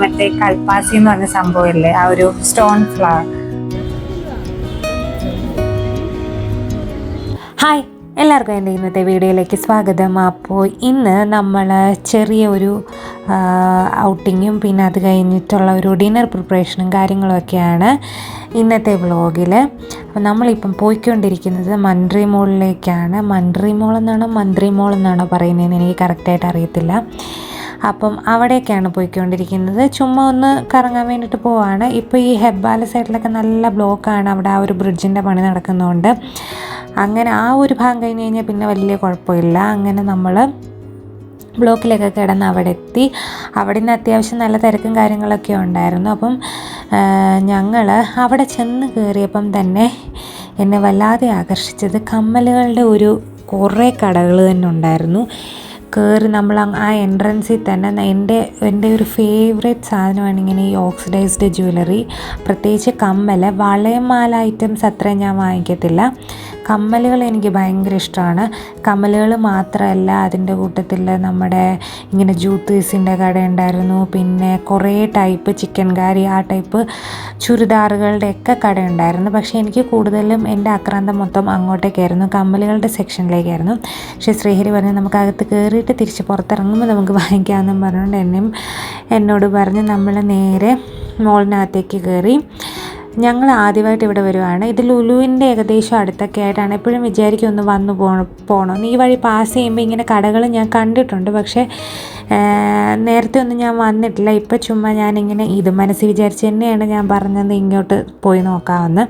മറ്റേ കൽപ്പാസി എന്ന് പറഞ്ഞ സംഭവമില്ലേ? ആ ഒരു സ്റ്റോൺ ഫ്ലവർ. ഹായ് എല്ലാവർക്കും എന്റെ ഇന്നത്തെ വീഡിയോയിലേക്ക് സ്വാഗതം. അപ്പോൾ ഇന്ന് നമ്മൾ ചെറിയ ഒരു ഔട്ടിങ്ങും പിന്നെ അത് കഴിഞ്ഞിട്ടുള്ള ഒരു ഡിന്നർ പ്രിപ്പറേഷനും കാര്യങ്ങളൊക്കെയാണ് ഇന്നത്തെ വ്ളോഗിൽ അപ്പോൾ നമ്മളിപ്പം പോയിക്കൊണ്ടിരിക്കുന്നത് മൺട്രി മോളിലേക്കാണ്. മൺട്രി മോൾ എന്നാണോ? മന്ത്രി എന്നാണോ പറയുന്നതെന്ന് എനിക്ക് കറക്റ്റായിട്ട് അറിയത്തില്ല. അപ്പം അവിടേക്കാണ് പോയിക്കൊണ്ടിരിക്കുന്നത്. ചുമ്മാ ഒന്ന് കറങ്ങാൻ വേണ്ടിയിട്ട് പോവാണ്. ഇപ്പോൾ ഈ ഹെബ്ബാല സൈഡിലൊക്കെ നല്ല ബ്ലോക്കാണ്. അവിടെ ആ ഒരു ബ്രിഡ്ജിന്റെ പണി നടക്കുന്നതുകൊണ്ട് അങ്ങനെ ആ ഒരു ഭാഗം കഴിഞ്ഞ് കഴിഞ്ഞാൽ പിന്നെ വലിയ കുഴപ്പമില്ല. അങ്ങനെ നമ്മൾ ബ്ലോക്കിലൊക്കെ കിടന്ന് അവിടെ എത്തി അവിടെ നിന്ന് അത്യാവശ്യം നല്ല തിരക്കും കാര്യങ്ങളൊക്കെ ഉണ്ടായിരുന്നു. അപ്പം ഞങ്ങൾ അവിടെ ചെന്ന് കയറിയപ്പം തന്നെ എന്നെ വല്ലാതെ ആകർഷിച്ചത് കമ്മലുകളുടെ ഒരു കുറേ കടകൾ തന്നെ ഉണ്ടായിരുന്നു. കയറി നമ്മൾ ആ എൻട്രൻസിൽ തന്നെ എന്റെ എന്റെ ഒരു ഫേവറേറ്റ് സാധനമാണ് ഇങ്ങനെ ഈ ഓക്സിഡൈസ്ഡ് ജ്വല്ലറി പ്രത്യേകിച്ച് കമ്മൽ വളയമാല ഐറ്റംസ് അത്രയും ഞാൻ വാങ്ങിക്കത്തില്ല. കമ്മലുകൾ എനിക്ക് ഭയങ്കര ഇഷ്ടമാണ്. കമ്മലുകൾ മാത്രമല്ല അതിന്റെ കൂട്ടത്തിൽ നമ്മുടെ ഇങ്ങനെ ജൂത്തീസിന്റെ കട ഉണ്ടായിരുന്നു. പിന്നെ കുറേ ടൈപ്പ് ചിക്കൻ കാരി ആ ടൈപ്പ് ചുരിദാറുകളുടെയൊക്കെ കട ഉണ്ടായിരുന്നു. പക്ഷേ എനിക്ക് കൂടുതലും എന്റെ ആക്രാന്തം മൊത്തം അങ്ങോട്ടേക്കായിരുന്നു കമ്മലുകളുടെ സെക്ഷനിലേക്കായിരുന്നു. പക്ഷേ ശ്രീഹരി പറഞ്ഞു നമുക്ക് അകത്ത് കയറിയിട്ട് തിരിച്ച് പുറത്തിറങ്ങുമ്പോൾ നമുക്ക് വാങ്ങിക്കാമെന്നും പറഞ്ഞുകൊണ്ട് എന്നെയും എന്നോട് പറഞ്ഞ് നമ്മൾ നേരെ മോളിനകത്തേക്ക് കയറി ഞങ്ങൾ ആദ്യമായിട്ട് ഇവിടെ വരുവാണ്. ഇത് ലുലുവിന്റെ ഏകദേശം അടുത്തൊക്കെ ആയിട്ടാണ്. എപ്പോഴും വിചാരിക്കും ഒന്ന് വന്നു പോകണം പോകണം ഈ വഴി പാസ് ചെയ്യുമ്പോൾ ഇങ്ങനെ കടകൾ ഞാൻ കണ്ടിട്ടുണ്ട്. പക്ഷേ നേരത്തെ ഒന്നും ഞാൻ വന്നിട്ടില്ല. ഇപ്പം ചുമ്മാ ഞാനിങ്ങനെ ഇത് മനസ്സിൽ വിചാരിച്ച് തന്നെയാണ് ഞാൻ പറഞ്ഞത് ഇങ്ങോട്ട് പോയി നോക്കാമെന്ന്.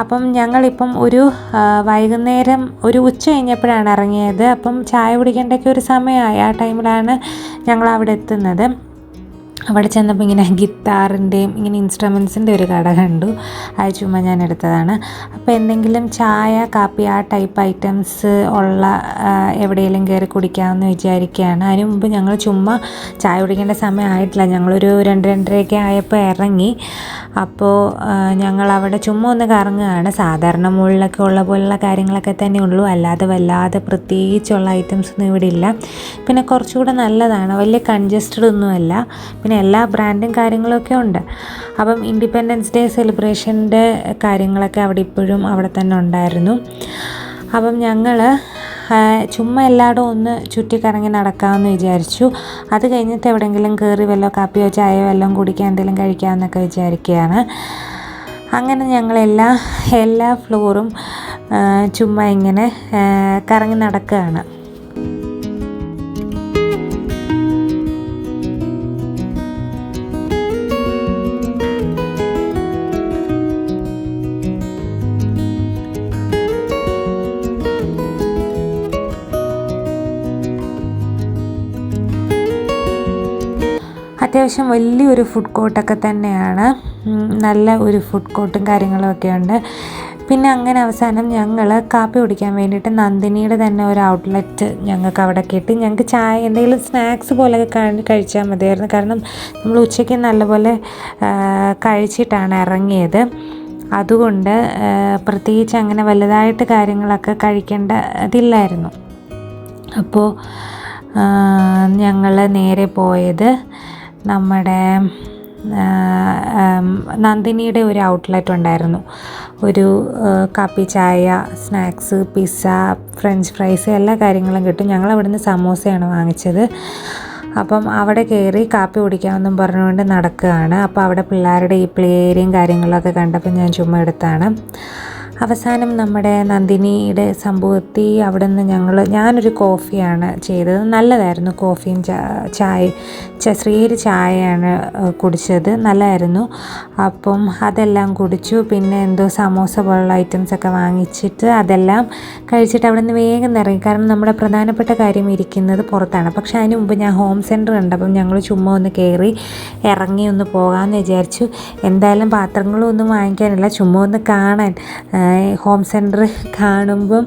അപ്പം ഞങ്ങളിപ്പം ഒരു വൈകുന്നേരം ഒരു ഉച്ച കഴിഞ്ഞപ്പോഴാണ് ഇറങ്ങിയത്. അപ്പം ചായ കുടിക്കേണ്ടൊക്കെ ഒരു സമയമായി. ആ ടൈമിലാണ് ഞങ്ങൾ അവിടെ എത്തുന്നത്. അവിടെ ചെന്നപ്പോൾ ഇങ്ങനെ ഗിത്താറിന്റെയും ഇങ്ങനെ ഇൻസ്ട്രുമെൻസിന്റെ ഒരു കട കണ്ടു. അത് ചുമ്മാ ഞാൻ എടുത്തതാണ്. അപ്പോൾ എന്തെങ്കിലും ചായ കാപ്പി ആ ടൈപ്പ് ഐറ്റംസ് ഉള്ള എവിടെയെങ്കിലും കയറി കുടിക്കാമെന്ന് വിചാരിക്കുകയാണ്. അതിന് മുമ്പ് ഞങ്ങൾ ചുമ്മാ ചായ കുടിക്കേണ്ട സമയമായിട്ടില്ല ഞങ്ങളൊരു രണ്ട് രണ്ടരയൊക്കെ ആയപ്പോൾ ഇറങ്ങി. അപ്പോൾ ഞങ്ങൾ അവിടെ ചുമ്മാ ഒന്ന് കറങ്ങുകയാണ്. സാധാരണ മുകളിലൊക്കെ ഉള്ള പോലുള്ള കാര്യങ്ങളൊക്കെ തന്നെ ഉള്ളൂ. അല്ലാതെ വല്ലാതെ പ്രത്യേകിച്ചുള്ള ഐറ്റംസ് ഒന്നും ഇവിടെ ഇല്ല. പിന്നെ കുറച്ചുകൂടെ നല്ലതാണ്. വലിയ കൺജസ്റ്റഡ് ഒന്നുമല്ല. പിന്നെ എല്ലാ ബ്രാൻഡും കാര്യങ്ങളൊക്കെ ഉണ്ട്. അപ്പം ഇൻഡിപെൻഡൻസ് ഡേ സെലിബ്രേഷന്റെ കാര്യങ്ങളൊക്കെ അവിടെ ഇപ്പോഴും അവിടെ തന്നെ ഉണ്ടായിരുന്നു. അപ്പം ഞങ്ങൾ ചുമ്മാ എല്ലായിടും ഒന്ന് ചുറ്റിക്കറങ്ങി നടക്കാമെന്ന് വിചാരിച്ചു. അത് കഴിഞ്ഞിട്ട് എവിടെയെങ്കിലും കയറി വല്ലോ കാപ്പിയോ ചായയോ വല്ലതും കുടിക്കാൻ എന്തെങ്കിലും കഴിക്കാമെന്നൊക്കെ വിചാരിക്കുകയാണ്. അങ്ങനെ ഞങ്ങളെല്ലാം എല്ലാ ഫ്ലോറും ചുമ്മാ ഇങ്ങനെ കറങ്ങി നടക്കുകയാണ്. അത്യാവശ്യം വലിയൊരു ഫുഡ് കോർട്ടൊക്കെ തന്നെയാണ്. നല്ല ഒരു ഫുഡ് കോർട്ടും കാര്യങ്ങളും ഒക്കെ ഉണ്ട്. പിന്നെ അങ്ങനെ അവസാനം ഞങ്ങൾ കാപ്പി കുടിക്കാൻ വേണ്ടിയിട്ട് നന്ദിനിയുടെ തന്നെ ഒരു ഔട്ട്ലെറ്റ് ഞങ്ങൾക്ക് അവിടെ കിട്ടി. ഞങ്ങൾക്ക് ചായ എന്തെങ്കിലും സ്നാക്സ് പോലെയൊക്കെ കഴി- കഴിച്ചാൽ മതിയായിരുന്നു. കാരണം നമ്മൾ ഉച്ചയ്ക്ക് നല്ലപോലെ കഴിച്ചിട്ടാണ് ഇറങ്ങിയത്. അതുകൊണ്ട് പ്രത്യേകിച്ച് അങ്ങനെ വലുതായിട്ട് കാര്യങ്ങളൊക്കെ കഴിക്കേണ്ട ഇതില്ലായിരുന്നു അപ്പോൾ ഞങ്ങൾ നേരെ പോയത് നമ്മുടെ നന്ദിനിയുടെ ഒരു ഔട്ട്ലെറ്റ് ഉണ്ടായിരുന്നു. ഒരു കാപ്പി ചായ സ്നാക്സ് പിസ്സ ഫ്രഞ്ച് ഫ്രൈസ് എല്ലാ കാര്യങ്ങളും കിട്ടും. ഞങ്ങൾ അവിടുന്ന് സമോസയാണ് വാങ്ങിച്ചത്. അപ്പം അവിടെ കയറി കാപ്പി കുടിക്കാമെന്നും പറഞ്ഞുകൊണ്ട് നടക്കുകയാണ്. അപ്പോൾ അവിടെ പിള്ളേരുടെ ഈ പ്ലേ ഏരിയയും കാര്യങ്ങളൊക്കെ കണ്ടപ്പോൾ ഞാൻ ചുമ്മാ എടുത്താണ്. അവസാനം നമ്മുടെ നന്ദിനിയുടെ സംഭവത്തിൽ അവിടെ നിന്ന് ഞങ്ങൾ ഞാനൊരു കോഫിയാണ് ചെയ്തത്. നല്ലതായിരുന്നു കോഫിയും ചായ ശ്രീഹരി ചായയാണ് കുടിച്ചത്. നല്ലതായിരുന്നു. അപ്പം അതെല്ലാം കുടിച്ചു. പിന്നെ എന്തോ സമോസ പോലുള്ള ഐറ്റംസ് ഒക്കെ വാങ്ങിച്ചിട്ട് അതെല്ലാം കഴിച്ചിട്ട് അവിടെ നിന്ന് വേഗം ഇറങ്ങി. കാരണം നമ്മുടെ പ്രധാനപ്പെട്ട കാര്യം ഇരിക്കുന്നത് പുറത്താണ്. പക്ഷേ അതിന് മുമ്പ് ഞാൻ ഹോം സെന്റർ കണ്ടപ്പം ഞങ്ങൾ ചുമ്മാ ഒന്ന് കയറി ഇറങ്ങി ഒന്ന് പോകാമെന്ന് വിചാരിച്ചു. എന്തായാലും പാത്രങ്ങളൊന്നും വാങ്ങിക്കാനില്ല. ചുമ്മാ ഒന്ന് കാണാൻ ഹോം സെന്റർ കാണുമ്പം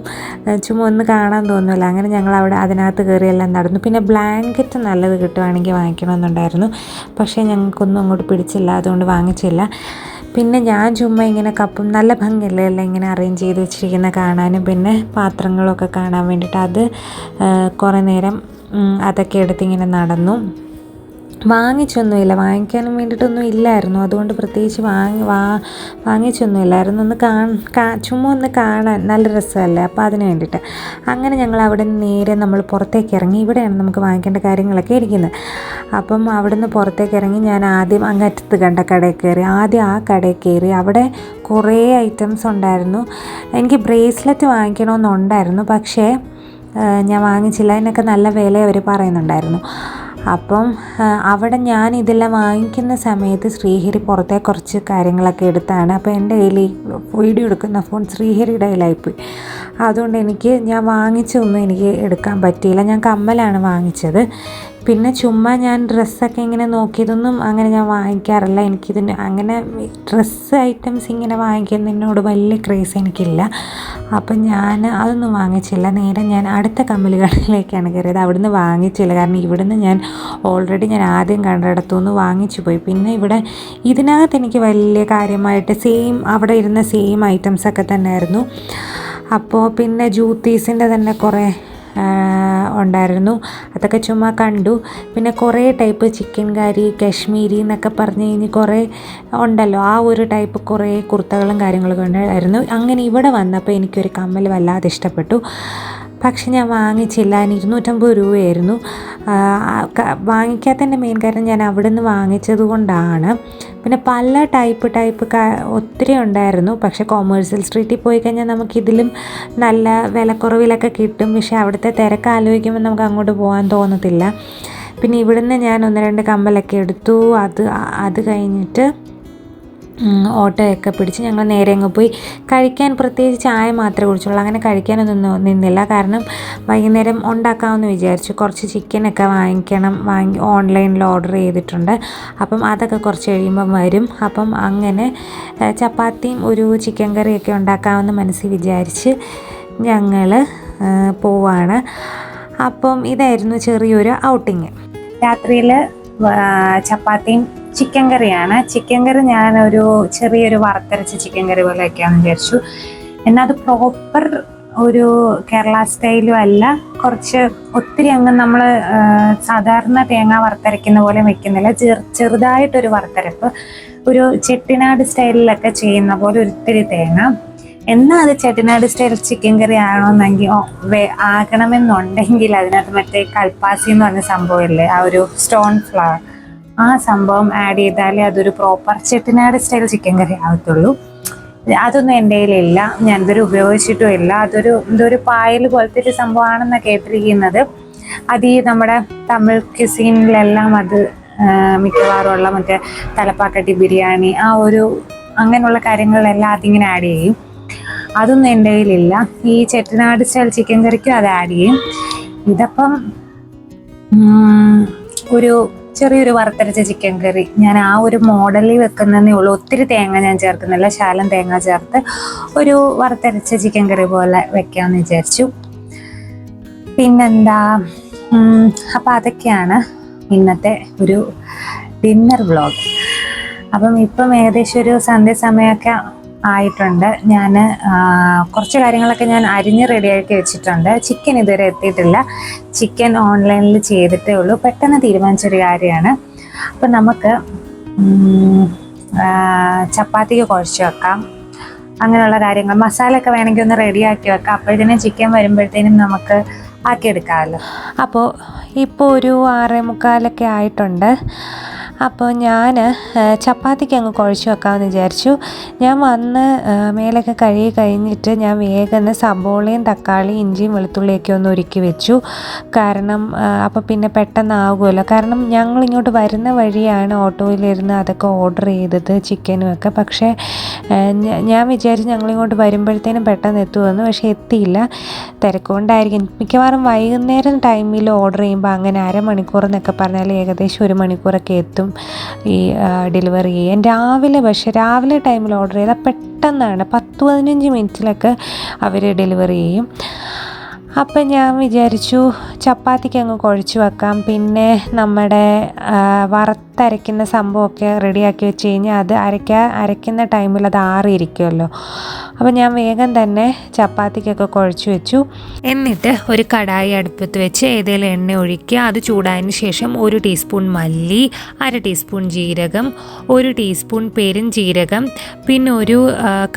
ചുമ്മാ ഒന്ന് കാണാൻ തോന്നുമല്ലോ അങ്ങനെ ഞങ്ങൾ അവിടെ അതിനകത്ത് കയറിയെല്ലാം നടന്നു. പിന്നെ ബ്ലാങ്കറ്റ് നല്ലത് കിട്ടുവാണെങ്കിൽ വാങ്ങിക്കണമെന്നുണ്ടായിരുന്നു. പക്ഷേ ഞങ്ങൾക്കൊന്നും അങ്ങോട്ട് പിടിച്ചില്ല. അതുകൊണ്ട് വാങ്ങിച്ചില്ല. പിന്നെ ഞാൻ ചുമ്മാ ഇങ്ങനെ കപ്പും നല്ല ഭംഗിയല്ലേ എല്ലാം ഇങ്ങനെ അറേഞ്ച് ചെയ്ത് വെച്ചിരിക്കുന്ന കാണാനും പിന്നെ പാത്രങ്ങളൊക്കെ കാണാൻ വേണ്ടിയിട്ട് അത് കുറേ നേരം അതൊക്കെ എടുത്തിങ്ങനെ നടന്നു. വാങ്ങിച്ചൊന്നുമില്ല. വാങ്ങിക്കാനും വേണ്ടിയിട്ടൊന്നും ഇല്ലായിരുന്നു. അതുകൊണ്ട് പ്രത്യേകിച്ച് വാങ്ങി വാ വാങ്ങിച്ചൊന്നുമില്ലായിരുന്നു. ഒന്ന് കാ ചുമ്മാ ഒന്ന് കാണാൻ നല്ല രസമല്ലേ? അപ്പോൾ അതിന് വേണ്ടിയിട്ട്. അങ്ങനെ ഞങ്ങൾ അവിടെ നിന്ന് നേരെ നമ്മൾ പുറത്തേക്ക് ഇറങ്ങി. ഇവിടെയാണ് നമുക്ക് വാങ്ങിക്കേണ്ട കാര്യങ്ങളൊക്കെ ഇരിക്കുന്നത്. അപ്പം അവിടെ നിന്ന് പുറത്തേക്ക് ഇറങ്ങി ഞാൻ ആദ്യം അങ്ങറ്റത്ത് കണ്ട കടയിൽ കയറി. ആദ്യം ആ കടയിൽ കയറി. അവിടെ കുറേ ഐറ്റംസ് ഉണ്ടായിരുന്നു. എനിക്ക് ബ്രേസ്ലെറ്റ് വാങ്ങിക്കണമെന്നുണ്ടായിരുന്നു. പക്ഷേ ഞാൻ വാങ്ങിച്ചില്ല. അതിനൊക്കെ നല്ല വില അവർ പറയുന്നുണ്ടായിരുന്നു. അപ്പം അവിടെ ഞാൻ ഇതെല്ലാം വാങ്ങിക്കുന്ന സമയത്ത് ശ്രീഹരി പുറത്തെ കുറച്ച് കാര്യങ്ങളൊക്കെ എടുത്താണ്. അപ്പോൾ എന്റെ കയ്യിൽ വീഡിയോ എടുക്കുന്ന ഫോൺ ശ്രീഹരിയുടെ കയ്യിലായിപ്പോയി. അതുകൊണ്ട് എനിക്ക് ഞാൻ വാങ്ങിച്ചൊന്നും എനിക്ക് എടുക്കാൻ പറ്റിയില്ല. ഞാൻ കമ്മലാണ് വാങ്ങിച്ചത്. പിന്നെ ചുമ്മാ ഞാൻ ഡ്രസ്സൊക്കെ ഇങ്ങനെ നോക്കിയതൊന്നും അങ്ങനെ ഞാൻ വാങ്ങിക്കാറില്ല. എനിക്കിതിന് അങ്ങനെ ഡ്രസ്സ് ഐറ്റംസ് ഇങ്ങനെ വാങ്ങിക്കുന്നതിനോട് വലിയ ക്രേസ് എനിക്കില്ല. അപ്പം ഞാൻ അതൊന്നും വാങ്ങിച്ചില്ല. നേരെ ഞാൻ അടുത്ത കമ്മലുകളിലേക്കാണ് കയറിയത്. അവിടുന്ന് വാങ്ങിച്ചില്ല. കാരണം ഇവിടുന്ന് ഞാൻ ഓൾറെഡി ഞാൻ ആദ്യം കണ്ടിടത്തുനിന്ന് വാങ്ങിച്ചു പോയി. പിന്നെ ഇവിടെ ഇതിനകത്ത് എനിക്ക് വലിയ കാര്യമായിട്ട് സെയിം അവിടെ ഇരുന്ന സെയിം ഐറ്റംസൊക്കെ തന്നെയായിരുന്നു. അപ്പോൾ പിന്നെ ജൂത്തീസിന്റെ തന്നെ കുറേ ഉണ്ടായിരുന്നു. അതൊക്കെ ചുമ്മാ കണ്ടു. പിന്നെ കുറേ ടൈപ്പ് ചിക്കൻ കാരി കശ്മീരി എന്നൊക്കെ പറഞ്ഞു കഴിഞ്ഞ് കുറേ ഉണ്ടല്ലോ. ആ ഒരു ടൈപ്പ് കുറേ കുർത്തകളും കാര്യങ്ങളൊക്കെ ഉണ്ടായിരുന്നു. അങ്ങനെ ഇവിടെ വന്നപ്പോൾ എനിക്കൊരു കമ്മൽ വല്ലാതെ ഇഷ്ടപ്പെട്ടു. പക്ഷെ ഞാൻ വാങ്ങിച്ചില്ല. ഇരുന്നൂറ്റമ്പത് രൂപയായിരുന്നു. വാങ്ങിക്കാത്തതിന്റെ മെയിൻ കാരണം ഞാൻ അവിടെ നിന്ന് വാങ്ങിച്ചത് കൊണ്ടാണ്. പിന്നെ പല ടൈപ്പ് ടൈപ്പ് ഒത്തിരി ഉണ്ടായിരുന്നു. പക്ഷെ കൊമേഴ്സ്യൽ സ്ട്രീറ്റിൽ പോയി കഴിഞ്ഞാൽ നമുക്കിതിലും നല്ല വിലക്കുറവിലൊക്കെ കിട്ടും. പക്ഷെ അവിടുത്തെ തിരക്ക് ആലോചിക്കുമ്പോൾ നമുക്ക് അങ്ങോട്ട് പോകാൻ തോന്നത്തില്ല. പിന്നെ ഇവിടുന്ന് ഞാൻ ഒന്ന് രണ്ട് കമ്പലൊക്കെ എടുത്തു. അത് അത് കഴിഞ്ഞിട്ട് ഓട്ടോയൊക്കെ പിടിച്ച് ഞങ്ങൾ നേരെ അങ്ങ് പോയി. കഴിക്കാൻ പ്രത്യേകിച്ച് ചായ മാത്രമേ കുടിച്ചുള്ളൂ. അങ്ങനെ കഴിക്കാനൊന്നും നിന്നില്ല. കാരണം വൈകുന്നേരം ഉണ്ടാക്കാമെന്ന് വിചാരിച്ചു. കുറച്ച് ചിക്കനൊക്കെ വാങ്ങിക്കണം. വാങ്ങി ഓൺലൈനിൽ ഓർഡർ ചെയ്തിട്ടുണ്ട്. അപ്പം അതൊക്കെ കുറച്ച് കഴിയുമ്പം വരും. അപ്പം അങ്ങനെ ചപ്പാത്തിയും ഒരു ചിക്കൻ കറിയൊക്കെ ഉണ്ടാക്കാമെന്ന് മനസ്സിൽ വിചാരിച്ച് ഞങ്ങൾ പോവാണ്. അപ്പം ഇതായിരുന്നു ചെറിയൊരു ഔട്ടിങ് രാത്രിയിൽ ചപ്പാത്തിയും ചിക്കൻ കറിയാണ്. ചിക്കൻ കറി ഞാനൊരു ചെറിയൊരു വറുത്തരച്ച ചിക്കൻ കറി പോലെ വയ്ക്കാമെന്ന് വിചാരിച്ചു. എന്നാൽ അത് പ്രോപ്പർ ഒരു കേരള സ്റ്റൈലും അല്ല. കുറച്ച് ഒത്തിരി അങ്ങ് നമ്മൾ സാധാരണ തേങ്ങ വറുത്തരയ്ക്കുന്ന പോലെ വെക്കുന്നില്ല. ചെറുതായിട്ടൊരു വറുത്തരപ്പ്. ഒരു ചെട്ടിനാട് സ്റ്റൈലിലൊക്കെ ചെയ്യുന്ന പോലെ ഒത്തിരി തേങ്ങ. എന്നാൽ അത് ചെട്ടിനാട് സ്റ്റൈൽ ചിക്കൻ കറി ആണോന്നെങ്കിൽ ആകണമെന്നുണ്ടെങ്കിൽ അതിനകത്ത് മറ്റേ കൽപ്പാസി എന്ന് പറഞ്ഞ സംഭവമില്ലേ ആ ഒരു സ്റ്റോൺ ഫ്ലവർ ആ സംഭവം ആഡ് ചെയ്താലേ അതൊരു പ്രോപ്പർ ചെട്ടിനാട് സ്റ്റൈൽ ചിക്കൻ കറി ആകത്തുള്ളൂ അതൊന്നും എന്റെ കയ്യിലില്ല. ഞാൻ ഇതൊരു ഉപയോഗിച്ചിട്ടും ഇല്ല. അതൊരു എന്തൊരു പായൽ പോലത്തെ ഒരു സംഭവമാണെന്നാണ് കേട്ടിരിക്കുന്നത്. അത് ഈ നമ്മുടെ തമിഴ് ക്യുസീനിലെല്ലാം അത് മിക്കവാറും ഉള്ള മറ്റേ തലപ്പാക്കട്ടി ബിരിയാണി ആ ഒരു അങ്ങനെയുള്ള കാര്യങ്ങളിലെല്ലാം അതിങ്ങനെ ആഡ് ചെയ്യും. അതൊന്നും എന്റെ കയ്യിലില്ല. ഈ ചെട്ടിനാട് സ്റ്റൈൽ ചിക്കൻ കറിക്കും അത് ആഡ് ചെയ്യും. ഇതപ്പം ഒരു ചെറിയൊരു വറുത്തരച്ച ചിക്കൻ കറി ഞാൻ ആ ഒരു മോഡലിൽ വെക്കുന്നതേ ഉള്ളൂ. ഒത്തിരി തേങ്ങ ഞാൻ ചേർക്കുന്നില്ല. ശാലം തേങ്ങ ചേർത്ത് ഒരു വറുത്തരച്ച ചിക്കൻ കറി പോലെ വെക്കാമെന്ന് വിചാരിച്ചു. പിന്നെന്താ? അപ്പം അതൊക്കെയാണ് ഇന്നത്തെ ഒരു ഡിന്നർ വ്ളോഗ് അപ്പം ഇപ്പം ഏകദേശം ഒരു സന്ധ്യ സമയമൊക്കെ ആയിട്ടുണ്ട്. ഞാൻ കുറച്ച് കാര്യങ്ങളൊക്കെ ഞാൻ അരിഞ്ഞ് റെഡിയാക്കി വെച്ചിട്ടുണ്ട്. ചിക്കൻ ഇതുവരെ എത്തിയിട്ടില്ല. ചിക്കൻ ഓൺലൈനിൽ ചെയ്തിട്ടേ ഉള്ളൂ. പെട്ടെന്ന് തീരുമാനിച്ചൊരു കാര്യമാണ്. അപ്പം നമുക്ക് ചപ്പാത്തിക്ക് കുഴച്ച് വെക്കാം. അങ്ങനെയുള്ള കാര്യങ്ങൾ. മസാലയൊക്കെ വേണമെങ്കിൽ ഒന്ന് റെഡിയാക്കി വെക്കാം. അപ്പോഴത്തേനും ചിക്കൻ വരുമ്പോഴത്തേനും നമുക്ക് ആക്കിയെടുക്കാമല്ലോ. അപ്പോൾ ഇപ്പോൾ ഒരു ആറേ മുക്കാലൊക്കെ ആയിട്ടുണ്ട്. അപ്പോൾ ഞാൻ ചപ്പാത്തിക്ക് അങ്ങ് കുഴച്ച് വെക്കാമെന്ന് വിചാരിച്ചു. ഞാൻ വന്ന് മേലൊക്കെ കഴുകി കഴിഞ്ഞിട്ട് ഞാൻ വേഗം സബോളയും തക്കാളി ഇഞ്ചിയും വെളുത്തുള്ളിയൊക്കെ ഒന്ന് ഒരുക്കി വെച്ചു. കാരണം അപ്പോൾ പിന്നെ പെട്ടെന്ന് പെട്ടെന്നാകുമല്ലോ കാരണം ഞങ്ങൾ ഇങ്ങോട്ട് വരുന്ന വഴിയാണ് ഓട്ടോയിലിരുന്ന് അതൊക്കെ ഓർഡർ ചെയ്തത് ചിക്കനും ഒക്കെ. പക്ഷേ ഞാൻ വിചാരിച്ചു ഞങ്ങളിങ്ങോട്ട് വരുമ്പോഴത്തേനും പെട്ടെന്ന് എത്തുമെന്ന് പക്ഷേ എത്തിയില്ല. തിരക്കുകൊണ്ടായിരിക്കും മിക്കവാറും വൈകുന്നേരം ടൈമിൽ ഓർഡർ ചെയ്യുമ്പോൾ അങ്ങനെ അരമണിക്കൂർ എന്നൊക്കെ പറഞ്ഞാൽ ഏകദേശം ഒരു മണിക്കൂറൊക്കെ എത്തും ഈ ഡെലിവറി ചെയ്യാൻ. രാവിലെ പക്ഷേ രാവിലെ ടൈമിൽ ഓർഡർ ചെയ്താൽ പെട്ടെന്നാണ്. പത്ത് പതിനഞ്ച് മിനിറ്റിലൊക്കെ അവർ ഡെലിവറി ചെയ്യും. അപ്പം ഞാൻ വിചാരിച്ചു ചപ്പാത്തിക്ക് അങ്ങ് കുഴച്ച് വെക്കാം. പിന്നെ നമ്മുടെ വറുത്തരയ്ക്കുന്ന സംഭവമൊക്കെ റെഡിയാക്കി വെച്ച് കഴിഞ്ഞാൽ അത് അരയ്ക്കാൻ അരയ്ക്കുന്ന ടൈമിൽ അത് ആറിയിരിക്കുമല്ലോ. അപ്പോൾ ഞാൻ വേഗം തന്നെ ചപ്പാത്തിക്കൊക്കെ കുഴച്ച് വെച്ചു. എന്നിട്ട് ഒരു കടായി അടുപ്പത്ത് വെച്ച് ഏതെങ്കിലും എണ്ണ ഒഴിക്കുക. അത് ചൂടായതിന് ശേഷം ഒരു ടീസ്പൂൺ മല്ലി അര ടീസ്പൂൺ ജീരകം ഒരു ടീസ്പൂൺ പെരുംജീരകം പിന്നെ ഒരു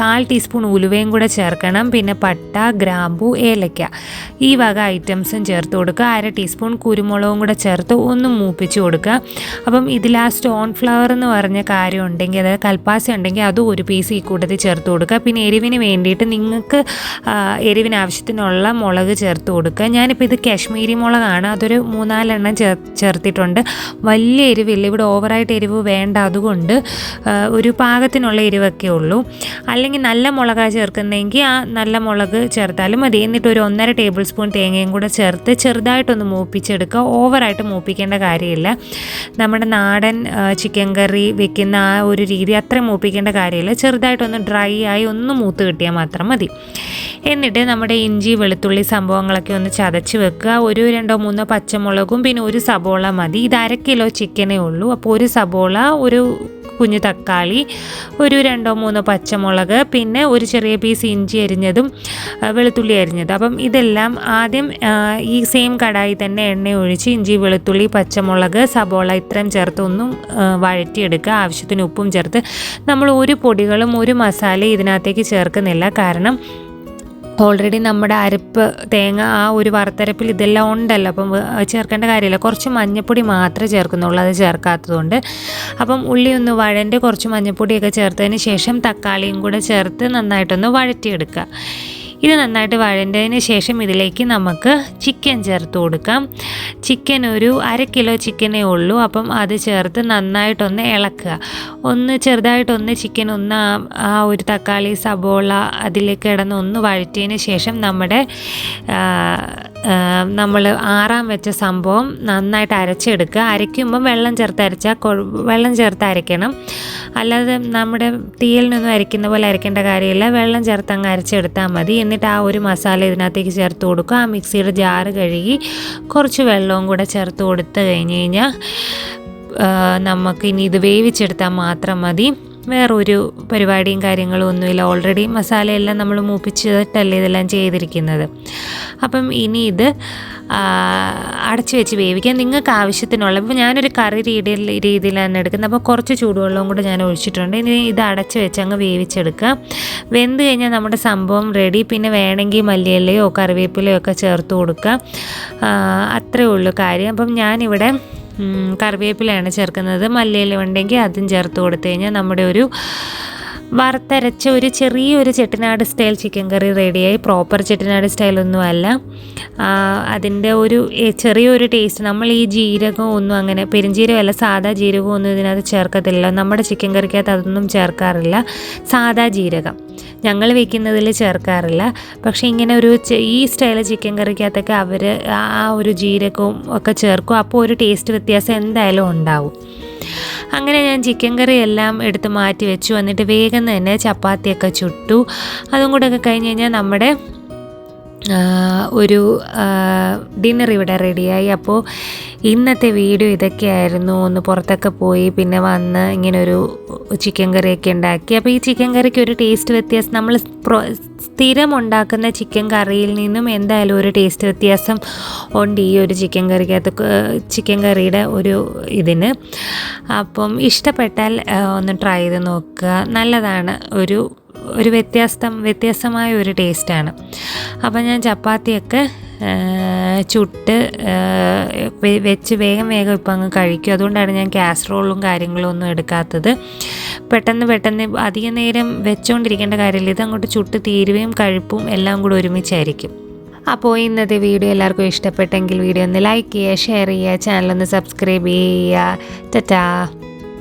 കാൽ ടീസ്പൂൺ ഉലുവയും കൂടെ ചേർക്കണം. പിന്നെ പട്ട ഗ്രാമ്പു ഏലക്ക. ഈ വക ഐറ്റംസും ചേർത്ത് കൊടുക്കുക. അര ടീസ്പൂൺ കുരുമുളകും കൂടെ ചേർത്ത് ഒന്ന് മൂപ്പിച്ച് കൊടുക്കുക. അപ്പം ഇതിൽ ആ സ്റ്റോൺ ഫ്ലവർ എന്ന് പറഞ്ഞ കാര്യം ഉണ്ടെങ്കിൽ അതായത് കൽപ്പാസ ഉണ്ടെങ്കിൽ അതും ഒരു പീസ് ഈ കൂട്ടത്തിൽ ചേർത്ത് കൊടുക്കുക. പിന്നെ എരിവിന് വേണ്ടിയിട്ട് നിങ്ങൾക്ക് എരിവിന് ആവശ്യത്തിനുള്ള മുളക് ചേർത്ത് കൊടുക്കുക. ഞാനിപ്പോൾ ഇത് കാശ്മീരി മുളകാണ്. അതൊരു മൂന്നാലെണ്ണം ചേർ ചേർത്തിട്ടുണ്ട്. വലിയ എരിവില്ല. ഇവിടെ ഓവറായിട്ട് എരിവ് വേണ്ട അതുകൊണ്ട് ഒരു പാകത്തിനുള്ള എരിവൊക്കെ ഉള്ളൂ. അല്ലെങ്കിൽ നല്ല മുളകാണ് ചേർക്കുന്നതെങ്കിൽ ആ നല്ല മുളക് ചേർത്താലും മതി. എന്നിട്ട് ഒരു ഒന്നര ടേബിൾ സ്പൂൺ തേങ്ങയും കൂടെ ചേർത്ത് ചെറുതായിട്ടൊന്ന് മൂപ്പിച്ചെടുക്കുക. ഓവറായിട്ട് മൂപ്പിക്കേണ്ട കാര്യമില്ല. നമ്മുടെ നാടൻ ചിക്കൻ കറി വെക്കുന്ന ആ ഒരു രീതി അത്ര മൂപ്പിക്കേണ്ട കാര്യമില്ല. ചെറുതായിട്ടൊന്ന് ഡ്രൈ ആയി ഒന്ന് മൂത്ത് കിട്ടിയാൽ മാത്രം മതി. എന്നിട്ട് നമ്മുടെ ഇഞ്ചി വെളുത്തുള്ളി സംഭവങ്ങളൊക്കെ ഒന്ന് ചതച്ച് വെക്കുക. ഒരു രണ്ടോ മൂന്നോ പച്ചമുളകും പിന്നെ ഒരു സബോള മതി. ഇത് അര കിലോ ചിക്കനേ ഉള്ളൂ. അപ്പോൾ ഒരു സബോള ഒരു കുഞ്ഞു തക്കാളി ഒരു രണ്ടോ മൂന്നോ പച്ചമുളക് പിന്നെ ഒരു ചെറിയ പീസ് ഇഞ്ചി അരിഞ്ഞതും വെളുത്തുള്ളി അരിഞ്ഞതും. അപ്പം ഇതെല്ലാം ആദ്യം ഈ സെയിം കടായി തന്നെ എണ്ണ ഒഴിച്ച് ഇഞ്ചി വെളുത്തുള്ളി പച്ചമുളക് സബോള ഇത്രയും ചേർത്ത് ഒന്നും വഴറ്റിയെടുക്കുക. ആവശ്യത്തിന് ഉപ്പും ചേർത്ത് നമ്മൾ ഒരു പൊടികളും ഒരു മസാലയും ഇതിനകത്തേക്ക് ചേർക്കുന്നില്ല. കാരണം ഓൾറെഡി നമ്മുടെ അരപ്പ് തേങ്ങ ആ ഒരു വറുത്തരപ്പിൽ ഇതെല്ലാം ഉണ്ടല്ലോ. അപ്പം ചേർക്കേണ്ട കാര്യമില്ല. കുറച്ച് മഞ്ഞപ്പൊടി മാത്രമേ ചേർക്കുന്നുള്ളൂ. അത് ചേർക്കാത്തതുകൊണ്ട്. അപ്പം ഉള്ളി ഒന്ന് വഴന്റെ കുറച്ച് മഞ്ഞപ്പൊടിയൊക്കെ ചേർത്തതിന് ശേഷം തക്കാളിയും കൂടെ ചേർത്ത് നന്നായിട്ടൊന്ന് വഴറ്റിയെടുക്കുക. ഇത് നന്നായിട്ട് വഴണ്ടതിന് ശേഷം ഇതിലേക്ക് നമുക്ക് ചിക്കൻ ചേർത്ത് കൊടുക്കാം. ചിക്കൻ ഒരു അര കിലോ ചിക്കനേ ഉള്ളൂ. അപ്പം അത് ചേർത്ത് നന്നായിട്ടൊന്ന് ഇളക്കുക. ഒന്ന് ചെറുതായിട്ടൊന്ന് ചിക്കൻ ഒന്ന് ആ- ഒരു തക്കാളി സബോള അതിലേക്ക് കിടന്ന് ഒന്ന് വഴറ്റിയതിന് ശേഷം നമ്മുടെ നമ്മൾ ആറാം വെച്ച സംഭവം നന്നായിട്ട് അരച്ചെടുക്കുക. അരയ്ക്കുമ്പോൾ വെള്ളം ചേർത്ത് അരച്ചാൽ വെള്ളം ചേർത്ത് അരയ്ക്കണം. അല്ലാതെ നമ്മുടെ തീയിൽ നിന്നും അരയ്ക്കുന്ന പോലെ അരയ്ക്കേണ്ട കാര്യമില്ല. വെള്ളം ചേർത്ത് അങ്ങ് അരച്ചെടുത്താൽ മതി. എന്നിട്ട് ആ ഒരു മസാല ഇതിനകത്തേക്ക് ചേർത്ത് കൊടുക്കുക. ആ മിക്സിയുടെ ജാറ് കഴുകി കുറച്ച് വെള്ളവും കൂടെ ചേർത്ത് കൊടുത്ത് കഴിഞ്ഞ് കഴിഞ്ഞാൽ നമുക്കിനി ഇത് വേവിച്ചെടുത്താൽ മാത്രം മതി. വേറൊരു പരിപാടിയും കാര്യങ്ങളും ഒന്നുമില്ല. ഓൾറെഡി മസാലയെല്ലാം നമ്മൾ മൂപ്പിച്ചിട്ടല്ലേ ഇതെല്ലാം ചെയ്തിരിക്കുന്നത്. അപ്പം ഇനി ഇത് അടച്ചു വെച്ച് വേവിക്കാം. നിങ്ങൾക്ക് ആവശ്യത്തിനുള്ള ഇപ്പോൾ ഞാനൊരു കറി രീതിയിൽ രീതിയിലാണ് എടുക്കുന്നത്. അപ്പോൾ കുറച്ച് ചൂടുവെള്ളവും കൂടെ ഞാൻ ഒഴിച്ചിട്ടുണ്ട്. ഇനി ഇത് അടച്ചു വെച്ച് അങ്ങ് വേവിച്ചെടുക്കുക. വെന്ത് കഴിഞ്ഞാൽ നമ്മുടെ സംഭവം റെഡി പിന്നെ വേണമെങ്കിൽ മല്ലിയിലയോ കറിവേപ്പിലയോ ഒക്കെ ചേർത്ത് കൊടുക്കുക. അത്രയേ അത്രേ ഉള്ളൂ കാര്യം. അപ്പം ഞാനിവിടെ കറിവേപ്പിലയാണ് ചേർക്കുന്നത്. മല്ലിയില ഉണ്ടെങ്കിൽ അതും ചേർത്ത് കൊടുത്തു കഴിഞ്ഞാൽ നമ്മുടെ ഒരു വറുത്തരച്ച ഒരു ചെറിയൊരു ചെട്ടിനാട് സ്റ്റൈൽ ചിക്കൻ കറി റെഡിയായി. പ്രോപ്പർ ചെട്ടിനാട് സ്റ്റൈലൊന്നും അല്ല. ആ, അതിന്റെ ഒരു ചെറിയൊരു ടേസ്റ്റ് നമ്മൾ ഈ ജീരകം ഒന്നും അങ്ങനെ പെരുംജീരകമല്ല സാധാ ജീരകം ഒന്നും ഇതിനകത്ത് ചേർക്കത്തില്ല. നമ്മുടെ ചിക്കൻ കറിക്കകത്ത് അതൊന്നും ചേർക്കാറില്ല. സാധാ ജീരകം ഞങ്ങൾ വെക്കുന്നതിൽ ചേർക്കാറില്ല. പക്ഷേ ഇങ്ങനെ ഒരു ഈ സ്റ്റൈൽ ചിക്കൻ കറിക്കകത്തൊക്കെ അവർ ആ ഒരു ജീരകവും ഒക്കെ ചേർക്കും. അപ്പോൾ ഒരു ടേസ്റ്റ് വ്യത്യാസം എന്തായാലും ഉണ്ടാവും. അങ്ങനെ ഞാൻ ചിക്കൻ കറി എല്ലാം എടുത്ത് മാറ്റി വെച്ചു. എന്നിട്ട് വേഗം തന്നെ ചപ്പാത്തിയൊക്കെ ചുട്ടു. അതും കൂടെ ഒക്കെ കഴിഞ്ഞ് കഴിഞ്ഞാൽ നമ്മുടെ ഒരു ഡിന്നർ ഇവിടെ റെഡിയായി അപ്പോൾ ഇന്നത്തെ വീഡിയോ ഇതൊക്കെയായിരുന്നു. ഒന്ന് പുറത്തൊക്കെ പോയി പിന്നെ വന്ന് ഇങ്ങനെ ഒരു ചിക്കൻ കറിയൊക്കെ ഉണ്ടാക്കി. അപ്പോൾ ഈ ചിക്കൻ കറിക്ക് ഒരു ടേസ്റ്റ് വ്യത്യാസം നമ്മൾ സ്ഥിരം ഉണ്ടാക്കുന്ന ചിക്കൻ കറിയിൽ നിന്നും എന്തായാലും ഒരു ടേസ്റ്റ് വ്യത്യാസം ഉണ്ട് ഈ ഒരു ചിക്കൻ കറിക്കകത്ത് ചിക്കൻ കറിയുടെ ഒരു ഇതിന്. അപ്പം ഇഷ്ടപ്പെട്ടാൽ ഒന്ന് ട്രൈ ചെയ്ത് നോക്കുക. നല്ലതാണ്. ഒരു ഒരു വ്യത്യാസം വ്യത്യസ്തമായ ഒരു ടേസ്റ്റാണ് അപ്പം ഞാൻ ചപ്പാത്തിയൊക്കെ ചുട്ട് വെച്ച് വേഗം വേഗം ഇപ്പം അങ്ങ് കഴിക്കും. അതുകൊണ്ടാണ് ഞാൻ കാസറോളും കാര്യങ്ങളും ഒന്നും എടുക്കാത്തത്. പെട്ടെന്ന് പെട്ടെന്ന് അധികം നേരം വെച്ചുകൊണ്ടിരിക്കേണ്ട കാര്യമില്ല. ഇത് അങ്ങോട്ട് ചുട്ട് തീരുവയും കഴിപ്പും എല്ലാം കൂടെ ഒരുമിച്ചായിരിക്കും. അപ്പോൾ ഇന്നത്തെ വീഡിയോ എല്ലാവർക്കും ഇഷ്ടപ്പെട്ടെങ്കിൽ വീഡിയോ ഒന്ന് ലൈക്ക് ചെയ്യുക ഷെയർ ചെയ്യുക ചാനൽ ഒന്ന് സബ്സ്ക്രൈബ് ചെയ്യുക. ടാറ്റാ